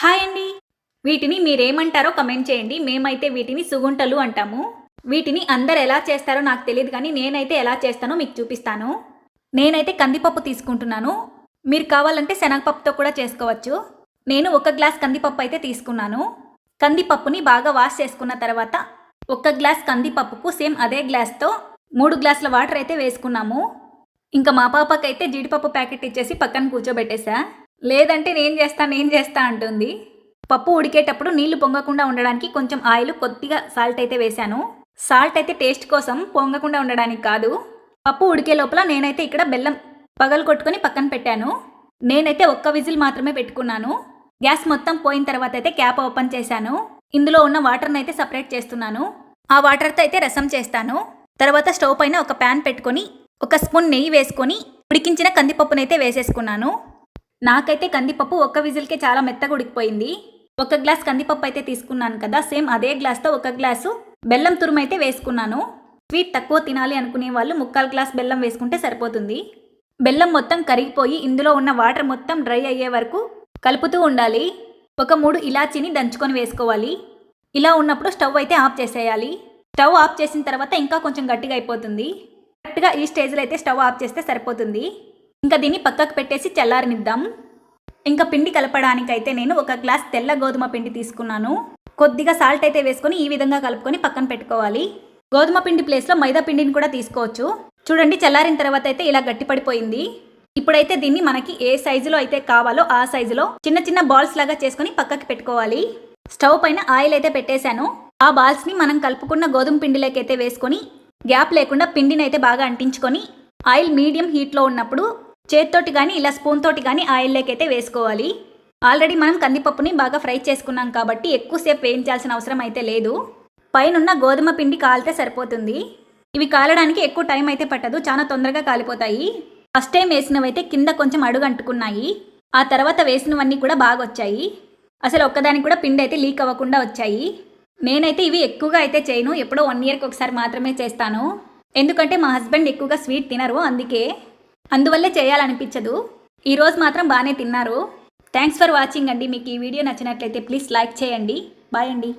Hi అండి. వీటిని మీరేమంటారో comment చేయండి. మేమైతే వీటిని సుగుంటలు అంటాము. వీటిని అందరు ఎలా చేస్తారో నాకు తెలియదు కానీ నేనైతే ఎలా చేస్తానో మీకు చూపిస్తాను. నేనైతే కందిపప్పు తీసుకుంటున్నాను. మీరు కావాలంటే శనగపప్పుతో కూడా చేసుకోవచ్చు. నేను ఒక గ్లాస్ కందిపప్పు అయితే తీసుకున్నాను. కందిపప్పుని బాగా వాష్ చేసుకున్న తర్వాత ఒక గ్లాస్ కందిపప్పుకు సేమ్ అదే గ్లాస్తో మూడు గ్లాసుల వాటర్ అయితే వేసుకున్నాము. ఇంకా మా పాపకైతే జీడిపప్పు ప్యాకెట్ ఇచ్చేసి పక్కన కూర్చోబెట్టేశా లేదంటే నేను చేస్తా నేను చేస్తా అంటుంది. పప్పు ఉడికేటప్పుడు నీళ్ళు పొంగకుండా ఉండడానికి కొంచెం ఆయిల్ కొద్దిగా సాల్ట్ అయితే వేశాను. సాల్ట్ అయితే టేస్ట్ కోసం పొంగకుండా ఉండడానికి కాదు. పప్పు ఉడికే లోపల నేనైతే ఇక్కడ బెల్లం పగలు కొట్టుకొని పక్కన పెట్టాను. నేనైతే ఒక్క విజిల్ మాత్రమే పెట్టుకున్నాను. గ్యాస్ మొత్తం పోయిన తర్వాత అయితే క్యాప్ ఓపెన్ చేశాను. ఇందులో ఉన్న వాటర్ని అయితే సపరేట్ చేస్తున్నాను. ఆ వాటర్తో అయితే రసం చేస్తాను. తర్వాత స్టవ్ పైన ఒక ప్యాన్ పెట్టుకొని ఒక స్పూన్ నెయ్యి వేసుకొని ఉడికించిన కందిపప్పునైతే వేసేసుకున్నాను. నాకైతే కందిపప్పు ఒక్క విజిల్కే చాలా మెత్తగా ఉడికిపోయింది. ఒక గ్లాస్ కందిపప్పు అయితే తీసుకున్నాను కదా సేమ్ అదే గ్లాస్తో ఒక గ్లాసు బెల్లం తురుము అయితే వేసుకున్నాను. స్వీట్ తక్కువ తినాలి అనుకునే వాళ్ళు ముక్కాల్ గ్లాస్ బెల్లం వేసుకుంటే సరిపోతుంది. బెల్లం మొత్తం కరిగిపోయి ఇందులో ఉన్న వాటర్ మొత్తం డ్రై అయ్యే వరకు కలుపుతూ ఉండాలి. ఒక మూడు ఇలాచీని దంచుకొని వేసుకోవాలి. ఇలా ఉన్నప్పుడు స్టవ్ అయితే ఆఫ్ చేసేయాలి. స్టవ్ ఆఫ్ చేసిన తర్వాత ఇంకా కొంచెం గట్టిగా అయిపోతుంది. కరెక్ట్గా ఈ స్టేజ్లో అయితే స్టవ్ ఆఫ్ చేస్తే సరిపోతుంది. ఇంకా దీన్ని పక్కకు పెట్టేసి చల్లారనిద్దాం ఇంకా పిండి కలపడానికైతే నేను ఒక గ్లాస్ తెల్ల గోధుమ పిండి తీసుకున్నాను. కొద్దిగా సాల్ట్ అయితే వేసుకొని ఈ విధంగా కలుపుకొని పక్కన పెట్టుకోవాలి. గోధుమ పిండి ప్లేస్లో మైదా పిండిని కూడా తీసుకోవచ్చు. చూడండి చల్లారిన తర్వాత అయితే ఇలా గట్టిపడిపోయింది. ఇప్పుడైతే దీన్ని మనకి ఏ సైజులో అయితే కావాలో ఆ సైజులో చిన్న చిన్న బాల్స్ లాగా చేసుకొని పక్కకి పెట్టుకోవాలి. స్టవ్ పైన ఆయిల్ అయితే పెట్టేశాను. ఆ బాల్స్ని మనం కలుపుకున్న గోధుమ పిండిలోకైతే వేసుకొని గ్యాప్ లేకుండా పిండిని అయితే బాగా అంటించుకొని ఆయిల్ మీడియం హీట్లో ఉన్నప్పుడు చేత్తోటి కానీ ఇలా స్పూన్ తోటి కానీ ఆయిల్లోకైతే వేసుకోవాలి. ఆల్రెడీ మనం కందిపప్పుని బాగా ఫ్రై చేసుకున్నాం కాబట్టి ఎక్కువసేపు వేయించాల్సిన అవసరం అయితే లేదు. పైనున్న గోధుమ పిండి కాలితే సరిపోతుంది. ఇవి కాలడానికి ఎక్కువ టైం అయితే పట్టదు చాలా తొందరగా కాలిపోతాయి. ఫస్ట్ టైం వేసినవైతే కింద కొంచెం అడుగు అంటుకున్నాయి. ఆ తర్వాత వేసినవన్నీ కూడా బాగా వచ్చాయి. అసలు ఒక్కదానికి కూడా పిండి అయితే లీక్ అవ్వకుండా వచ్చాయి. నేనైతే ఇవి ఎక్కువగా అయితే చేయను ఎప్పుడో వన్ ఇయర్కి ఒకసారి మాత్రమే చేస్తాను. ఎందుకంటే మా హస్బెండ్ ఎక్కువగా స్వీట్ తినరు అందుకే. అందువల్లే చేయాలనిపించదు. ఈరోజు మాత్రం బాగానే తిన్నారు. థ్యాంక్స్ ఫర్ వాచింగ్ అండి. మీకు ఈ వీడియో నచ్చినట్లయితే ప్లీజ్ లైక్ చేయండి. బాయ్ అండి.